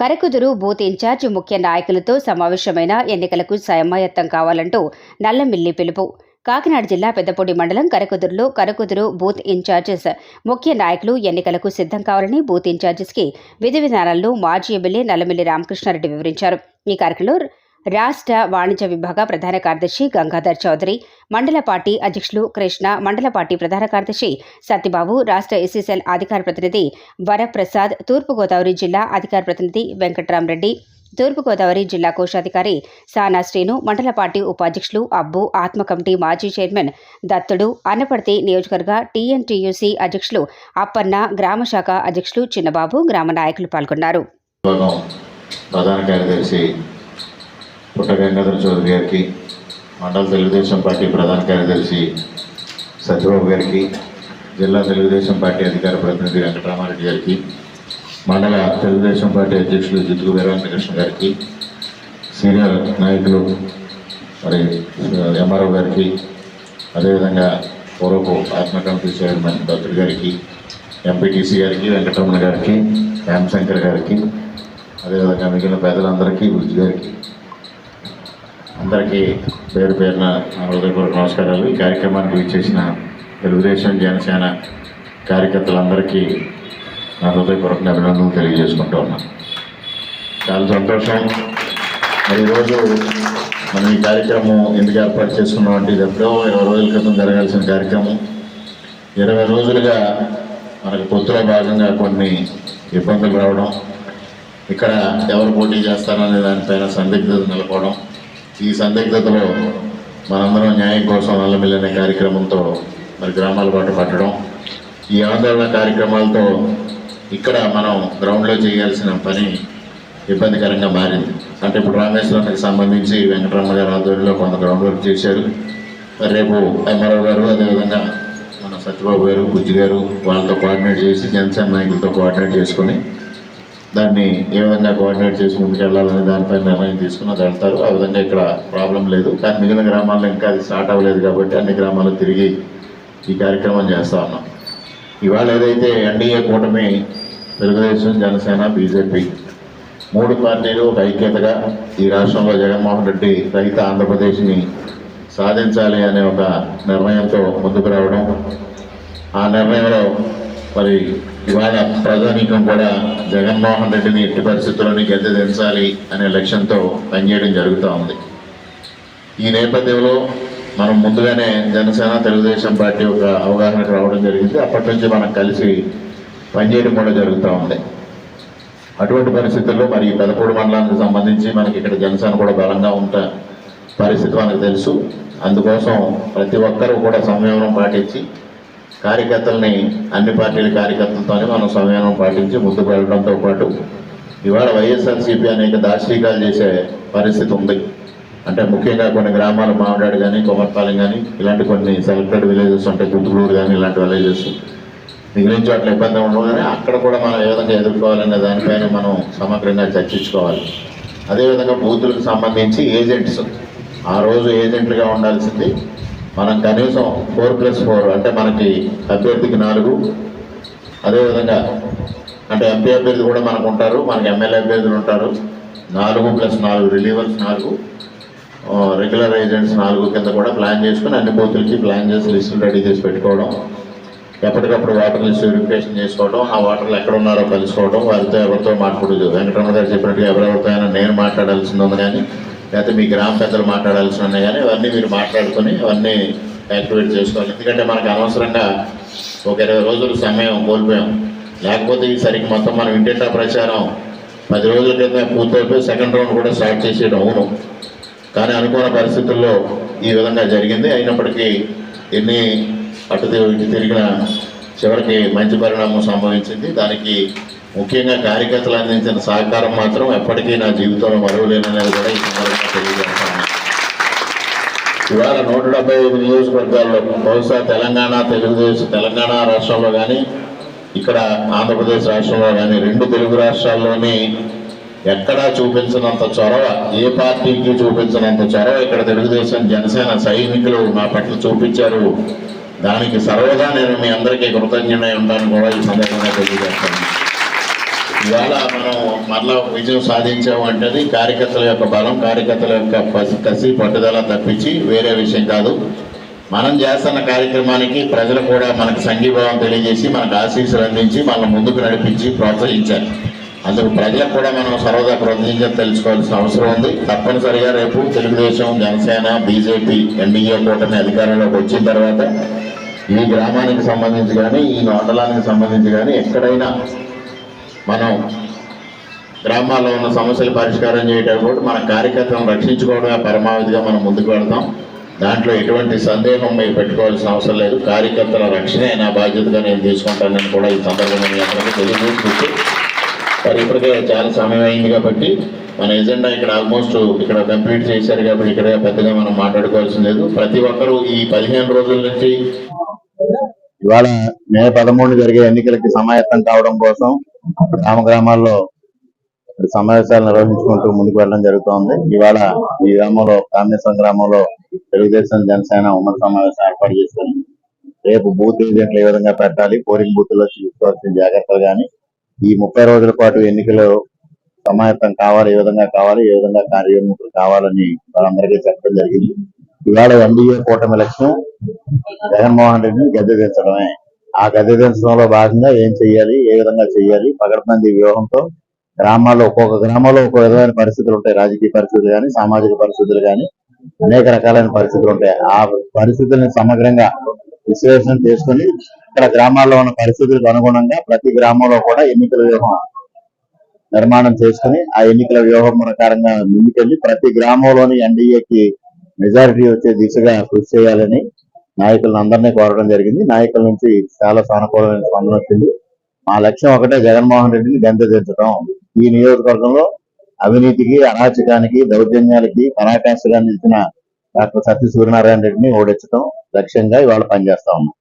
Karakuduru booth incharge ముఖ్య నాయకులతో సమావేశమైన ఎన్నికలకు సమాయత్తం కావాలంటూ నల్లమిల్లి పిలుపు. కాకినాడ జిల్లా పెద్దపూడి మండలం కరకుదురులో కరకుదురు బూత్ ఇన్ఛార్జెస్ ముఖ్య నాయకులు ఎన్నికలకు సిద్ధం కావాలని బూత్ ఇన్ఛార్జెస్కి విధి విధానాలను మాజీ ఎమ్మెల్యే నల్లమిల్లి రామకృష్ణారెడ్డి వివరించారు. ఈ కార్యక్రమంలో రాష్ట్ర వాణిజ్య విభాగ ప్రధాన కార్యదర్శి గంగాధర్ చౌదరి మండల పార్టీ అధ్యక్షులు కృష్ణ మండల పార్టీ ప్రధాన కార్యదర్శి సత్యబాబు రాష్ట్ర ఎస్సీసీఎల్ అధికార ప్రతినిధి వరప్రసాద్ తూర్పుగోదావరి జిల్లా అధికార ప్రతినిధి వెంకట్రామరెడ్డి తూర్పుగోదావరి జిల్లా కోశాధికారి సానా శ్రీను మండల పార్టీ ఉపాధ్యక్షులు అబ్బు ఆత్మ కమిటీ మాజీ చైర్మన్ దత్తుడు అన్నపర్తి నియోజకవర్గ టీఎన్టీయూసీ అధ్యక్షులు అప్పన్న గ్రామ శాఖ అధ్యక్షులు చిన్నబాబు గ్రామ నాయకులు పాల్గొన్నారు. ప్రధాన కార్యదర్శి పుట్ట గంగాధర చౌదరి గారికి మండల తెలుగుదేశం పార్టీ ప్రధాన కార్యదర్శి సత్యబాబు గారికి జిల్లా తెలుగుదేశం పార్టీ అధికార ప్రతినిధి వెంకటరామారెడ్డి గారికి మండల తెలుగుదేశం పార్టీ అధ్యక్షులు జితుకు వీరవంతకృష్ణ గారికి సీనియర్ నాయకులు మరి ఎంఆర్ఓ గారికి అదేవిధంగా పూర్వపు ఆత్మ కమిటీ చైర్మన్ దత్తుడు గారికి ఎంపీటీసీ గారికి వెంకటరమణ గారికి రామశంకర్ గారికి అదేవిధంగా మిగిలిన పెద్దలందరికీ బుజ్జి గారికి అందరికీ పేరు పేరున హృదయపూర్వక నమస్కారాలు. ఈ కార్యక్రమానికి విచ్చేసిన తెలుగుదేశం జనసేన కార్యకర్తలందరికీ నా హృదయపూర్వక అభినందనలు తెలియజేసుకుంటూ ఉన్నాను. చాలా సంతోషం. మరి ఈరోజు మనం ఈ కార్యక్రమం ఎందుకు ఏర్పాటు చేసుకున్నాం అంటే ఇది ఎప్పుడో ఇరవై రోజుల క్రితం జరగాల్సిన కార్యక్రమం. ఇరవై రోజులుగా మనకు పొత్తులో భాగంగా కొన్ని ఇబ్బందులు రావడం ఇక్కడ ఎవరు పోటీ చేస్తారనే దానిపైన సందిగ్ధత నెలకోవడం ఈ సందిగ్ధతలో మనందరం న్యాయం కోసం అల్లమిల్లనే కార్యక్రమంతో మరి గ్రామాల పాటు పట్టడం ఈ ఆందోళన కార్యక్రమాలతో ఇక్కడ మనం గ్రౌండ్లో చేయాల్సిన పని ఇబ్బందికరంగా మారింది. అంటే ఇప్పుడు రామేశ్వరానికి సంబంధించి వెంకటరామ గారి ఆధ్వర్యంలో కొంత గ్రౌండ్ వర్క్ చేశారు. మరి రేపు ఎంఆర్ఓ గారు అదేవిధంగా మన సత్యబాబు గారు బుజ్జి గారు వాళ్ళతో కోఆర్డినేట్ చేసి జనసేన నాయకులతో కోఆర్డినేట్ చేసుకొని దాన్ని ఏ విధంగా కోఆర్డినేట్ చేసి ముందుకెళ్ళాలనే దానిపై నిర్ణయం తీసుకున్న వెళ్తారు. ఆ విధంగా ఇక్కడ ప్రాబ్లం లేదు. కానీ మిగిలిన గ్రామాల్లో ఇంకా అది స్టార్ట్ అవ్వలేదు కాబట్టి అన్ని గ్రామాల్లో తిరిగి ఈ కార్యక్రమం చేస్తూ ఉన్నాం. ఇవాళ ఏదైతే ఎన్డీఏ కూటమి తెలుగుదేశం జనసేన బీజేపీ మూడు పార్టీలు ఒక ఐక్యతగా ఈ రాష్ట్రంలో జగన్మోహన్ రెడ్డి రహిత ఆంధ్రప్రదేశ్ని సాధించాలి అనే ఒక నిర్ణయంతో ముందుకు రావడం ఆ నిర్ణయంలో మరి ఇవాళ ప్రజానీకం కూడా జగన్మోహన్ రెడ్డిని ఎట్టి పరిస్థితుల్లోని గద్దె దించాలి అనే లక్ష్యంతో పనిచేయడం జరుగుతూ ఉంది. ఈ నేపథ్యంలో మనం ముందుగానే జనసేన తెలుగుదేశం పార్టీ ఒక అవగాహనకు రావడం జరిగింది. అప్పటి నుంచి మనం కలిసి పనిచేయడం కూడా జరుగుతూ ఉంది. అటువంటి పరిస్థితుల్లో మరి ఈ పెదపూడి మండలానికి సంబంధించి మనకి ఇక్కడ జనసేన కూడా బలంగా ఉంట పరిస్థితి మనకు తెలుసు. అందుకోసం ప్రతి ఒక్కరూ కూడా సంయమనం పాటించి కార్యకర్తలని అన్ని పార్టీల కార్యకర్తలతోనే మనం సంయమనం పాటించి ముందుకు వెళ్ళడంతో పాటు ఇవాళ వైఎస్ఆర్సీపీ అనేక దార్శనికాలు చేసే పరిస్థితి ఉంది. అంటే ముఖ్యంగా కొన్ని గ్రామాలు మామిడాడు కానీ కొమర్పాలెం కానీ ఇలాంటి కొన్ని సెలెక్టెడ్ విలేజెస్ ఉంటాయి గుంతులూరు కానీ ఇలాంటి విలేజెస్ మిగిలిన చోట్ల ఇబ్బంది ఉండవు కానీ అక్కడ కూడా మనం ఏ విధంగా ఎదుర్కోవాలనే దానిపైన మనం సమగ్రంగా చర్చించుకోవాలి. అదేవిధంగా బూతులకు సంబంధించి ఏజెంట్స్ ఆ రోజు ఏజెంట్లుగా ఉండాల్సింది మనం కనీసం ఫోర్ ప్లస్ ఫోర్ అంటే మనకి అభ్యర్థికి నాలుగు. అదేవిధంగా అంటే ఎంపీ అభ్యర్థి కూడా మనకు ఉంటారు మనకి ఎమ్మెల్యే అభ్యర్థులు ఉంటారు. నాలుగు ప్లస్ నాలుగు రిలీవర్స్ నాలుగు. రెగ్యులర్ ఏజెంట్స్ నాలుగు కింద కూడా ప్లాన్ చేసుకుని అన్ని బూతులకి ప్లాన్ చేసి లిస్టులు రెడీ చేసి పెట్టుకోవడం. ఎప్పటికప్పుడు వాటర్ లిస్ట్ వెరిఫికేషన్ చేసుకోవడం ఆ వాటర్లు ఎక్కడ ఉన్నారో కలుసుకోవడం వారితో ఎవరితో మాట్లాడదు వెంకటరమణ గారు చెప్పినట్టుగా ఎవరెవరితో అయినా నేను మాట్లాడాల్సింది ఉంది కానీ లేకపోతే మీ గ్రామ పెద్దలు మాట్లాడాల్సి ఉన్నాయి కానీ అవన్నీ మీరు మాట్లాడుకొని అవన్నీ యాక్టివేట్ చేసుకోవాలి. ఎందుకంటే మనకు అనవసరంగా ఒక ఇరవై రోజులు సమయం కోల్పోయాం. లేకపోతే ఈ సరికి మొత్తం మనం ఇంటింటా ప్రచారం పది రోజుల క్రితం పూర్తయిపోయి సెకండ్ రౌండ్ కూడా స్టార్ట్ చేసేయడం అవును. కానీ అనుకున్న పరిస్థితుల్లో ఈ విధంగా జరిగింది. అయినప్పటికీ ఎన్ని అటు తిరిగిన చివరికి మంచి పరిణామం సంభవించింది. దానికి ముఖ్యంగా కార్యకర్తలు అందించిన సహకారం మాత్రం ఎప్పటికీ నా జీవితంలో మరువలేననేది కూడా ఈ సందర్భంగా తెలియజేస్తాను. ఇవాళ నూట డెబ్బై ఐదు నియోజకవర్గాల్లో బహుశా తెలంగాణ తెలుగుదేశం తెలంగాణ రాష్ట్రంలో కానీ ఇక్కడ ఆంధ్రప్రదేశ్ రాష్ట్రంలో కానీ రెండు తెలుగు రాష్ట్రాల్లోని ఎక్కడా చూపించినంత చొరవ ఏ పార్టీకి చూపించినంత చొరవ ఇక్కడ తెలుగుదేశం జనసేన సైనికులు నా పట్ల చూపించారు. దానికి సర్వదా నేను మీ అందరికీ కృతజ్ఞుడై ఉంటాను కూడా ఈ సందర్భంగా తెలియజేస్తాను. ఇవాళ మనం మరలా విజయం సాధించాము అంటేది కార్యకర్తల యొక్క బలం కార్యకర్తల యొక్క పసి కసి పట్టుదల తప్పించి వేరే విషయం కాదు. మనం చేస్తున్న కార్యక్రమానికి ప్రజలు కూడా మనకు సంఘీభావం తెలియజేసి మనకు ఆశీస్సులు అందించి మనల్ని ముందుకు నడిపించి ప్రోత్సహించారు అందుకు ప్రజలకు కూడా మనం సర్వదా కృతజ్ఞత తెలుసుకోవాల్సిన అవసరం ఉంది. తప్పనిసరిగా రేపు తెలుగుదేశం జనసేన బీజేపీ ఎన్డీఏ కూటమి అధికారంలోకి వచ్చిన తర్వాత ఈ గ్రామానికి సంబంధించి కానీ ఈ మండలానికి సంబంధించి కానీ ఎక్కడైనా మనం గ్రామాల్లో ఉన్న సమస్యలు పరిష్కారం చేయడం కూడా మన కార్యకర్తలను రక్షించుకోవడమే పరమావధిగా మనం ముందుకు వెళ్తాం. దాంట్లో ఎటువంటి సందేహం మీరు పెట్టుకోవాల్సిన అవసరం లేదు. కార్యకర్తల రక్షణే నా బాధ్యతగా నేను తీసుకుంటానని కూడా ఈ సందర్భంగా మీ అందరికీ తెలియజేసుకుంటూ మరి ఇప్పటికే చాలా సమయం అయింది కాబట్టి మన ఎజెండా ఇక్కడ ఆల్మోస్ట్ ఇక్కడ కంప్లీట్ చేశారు కాబట్టి ఇక్కడ పెద్దగా మనం మాట్లాడుకోవాల్సి లేదు. ప్రతి ఒక్కరూ ఈ పదిహేను రోజుల నుంచి ఇవాళ మే పదమూడు జరిగే ఎన్నికలకి సమాయత్తం కావడం కోసం గ్రామ గ్రామాల్లో సమావేశాలు నిర్వహించుకుంటూ ముందుకు వెళ్ళడం జరుగుతోంది. ఇవాళ ఈ గ్రామంలో కామేశ్వరం గ్రామంలో తెలుగుదేశం జనసేన ఉమ్మడి సమావేశం ఏర్పాటు చేసుకుని రేపు బూత్ ఏజెంట్లు ఏ విధంగా పెట్టాలి పోలింగ్ బూత్లో తీసుకోవాల్సిన జాగ్రత్తలు కానీ ఈ ముప్పై రోజుల పాటు ఎన్నికలు సమాయత్తం కావాలి ఏ విధంగా కావాలి ఏ విధంగా కార్యోన్ముఖులు కావాలని వాళ్ళందరికీ చెప్పడం జరిగింది. ఇవాళ ఎన్డీఏ కూటమి లక్ష్యం జగన్మోహన్ రెడ్డిని గద్దె తీర్చడమే ఆ గది దించడంలో భాగంగా ఏం చెయ్యాలి? ఏ విధంగా చెయ్యాలి? పగడబందీ వ్యూహంతో గ్రామాల్లో ఒక్కొక్క గ్రామంలో ఒక్కొక్క విధమైన పరిస్థితులు ఉంటాయి. రాజకీయ పరిస్థితులు కానీ సామాజిక పరిస్థితులు కానీ అనేక రకాలైన పరిస్థితులు ఉంటాయి. ఆ పరిస్థితుల్ని సమగ్రంగా విశ్లేషణ చేసుకుని ఇక్కడ గ్రామాల్లో ఉన్న పరిస్థితులకు అనుగుణంగా ప్రతి గ్రామంలో కూడా ఎన్నికల వ్యూహం నిర్మాణం చేసుకుని ఆ ఎన్నికల వ్యూహం ప్రకారంగా ముందుకెళ్ళి ప్రతి గ్రామంలోని ఎన్డీఏకి మెజారిటీ వచ్చే దిశగా కృషి చేయాలని నాయకులను అందరినీ కోరడం జరిగింది. నాయకుల నుంచి చాలా సానుకూలమైన స్పందన వచ్చింది. మా లక్ష్యం ఒకటే జగన్మోహన్ రెడ్డిని గంతెదించడం ఈ నియోజకవర్గంలో అవినీతికి అరాచకానికి దౌర్జన్యాలకి పరాకాష్ఠగా నిలిచిన డాక్టర్ సత్య సూర్యనారాయణ రెడ్డిని ఓడించడం లక్ష్యంగా ఇవాళ పనిచేస్తా ఉన్నాం.